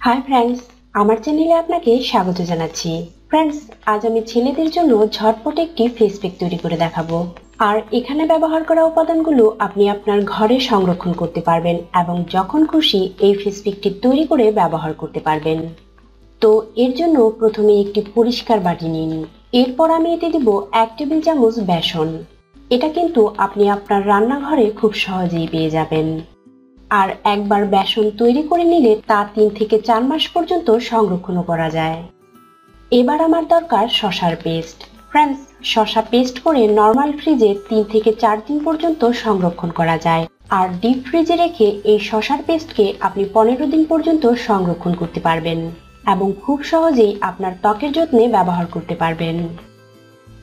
Hi friends আমার চ্যানেলে আপনাকে স্বাগত জানাচ্ছি। ফ্রেন্ডস আজ আমি ছেলেদের জন্য ঝটপট একটি ফেস প্যাক তৈরি করে দেখাবো। আর এখানে ব্যবহার করা উপাদানগুলো আপনি আপনার ঘরে সংরক্ষণ করতে পারবেন এবং যখন খুশি এই ফেস প্যাকটি তৈরি করে ব্যবহার করতে পারবেন। তো এর জন্য প্রথমে একটি পরিষ্কার বাটি নিন। এরপর আমি এতে দিব এক টেবিল চামচ বেসন। এটা কিন্তু আপনি আপনার রান্নাঘরে খুব সহজেই পেয়ে যাবেন। আর একবার বেসন তৈরি করে নিলে তা তিন থেকে চার মাস পর্যন্ত সংরক্ষণও করা যায়। এবার আমার দরকার শশার পেস্ট। ফ্রেন্ডস, শশা পেস্ট করে নর্মাল ফ্রিজে তিন থেকে চার দিন পর্যন্ত সংরক্ষণ করা যায়। আর ডিপ ফ্রিজে রেখে এই শশার পেস্টকে আপনি পনেরো দিন পর্যন্ত সংরক্ষণ করতে পারবেন এবং খুব সহজেই আপনার ত্বকের যত্নে ব্যবহার করতে পারবেন।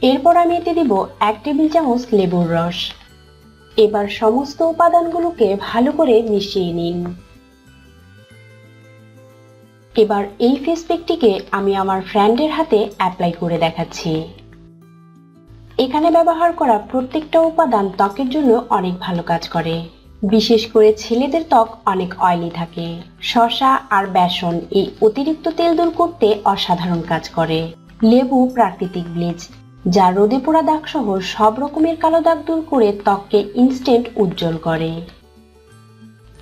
এরপর আমি এতে দিব এক টেবিল চামচ লেবুর রস। এবার সমস্ত উপাদানগুলোকে ভালো করে মিশিয়ে নিন। এবার এই ফেস প্যাকটিকে আমি আমার ফ্রেন্ডের হাতে অ্যাপ্লাই করে দেখাচ্ছি। এখানে ব্যবহার করা প্রত্যেকটা উপাদান ত্বকের জন্য অনেক ভালো কাজ করে। বিশেষ করে ছেলেদের ত্বক অনেক অয়েলি থাকে। শশা আর বেসন এই অতিরিক্ত তেল দূর করতে অসাধারণ কাজ করে। লেবু, প্রাকৃতিক ব্লিচ যা রোদে পোড়া দাগ সহ সব রকমের কালো দাগ দূর করে ত্বককে ইনস্ট্যান্ট উজ্জ্বল করে।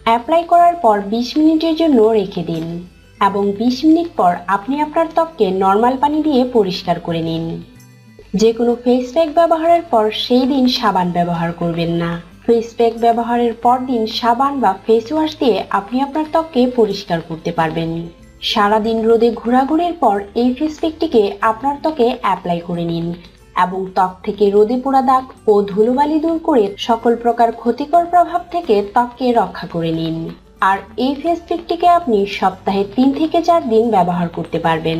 অ্যাপ্লাই করার পর 20 মিনিটের জন্য রেখে দিন এবং 20 মিনিট পর আপনি আপনার ত্বককে নর্মাল পানি দিয়ে পরিষ্কার করে নিন। যে কোনো ফেস প্যাক ব্যবহারের পর সেই দিন সাবান ব্যবহার করবেন না। ফেস প্যাক ব্যবহারের পর দিন সাবান বা ফেস ওয়াশ দিয়ে আপনি আপনার ত্বককে পরিষ্কার করতে পারবেন। সারাদিন রোদে ঘোরাঘুরির পর এই ফেস প্যাকটিকে আপনার ত্বকে অ্যাপ্লাই করে নিন। এবং ত্বক থেকে রোদে পোড়া দাগ ও ধুলোবালি দূর করে সকল প্রকার ক্ষতিকর প্রভাব থেকে ত্বককে রক্ষা করে নিন। আর এই ফেস প্যাকটিকে আপনি সপ্তাহে তিন থেকে চার দিন ব্যবহার করতে পারবেন।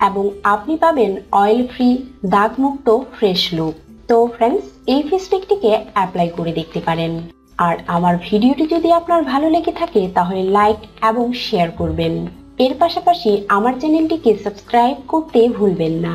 এবং আপনি পাবেন অয়েল ফ্রি দাগমুক্ত ফ্রেশ লুক তো ফ্রেন্ডস এই ফেস প্যাকটিকে অ্যাপ্লাই করে দেখতে পারেন। আর আমার ভিডিওটি যদি আপনার ভালো লেগে থাকে, তাহলে লাইক এবং শেয়ার করবেন। এর পাশাপাশি আমার চ্যানেলটিকে সাবস্ক্রাইব করতে ভুলবেন না।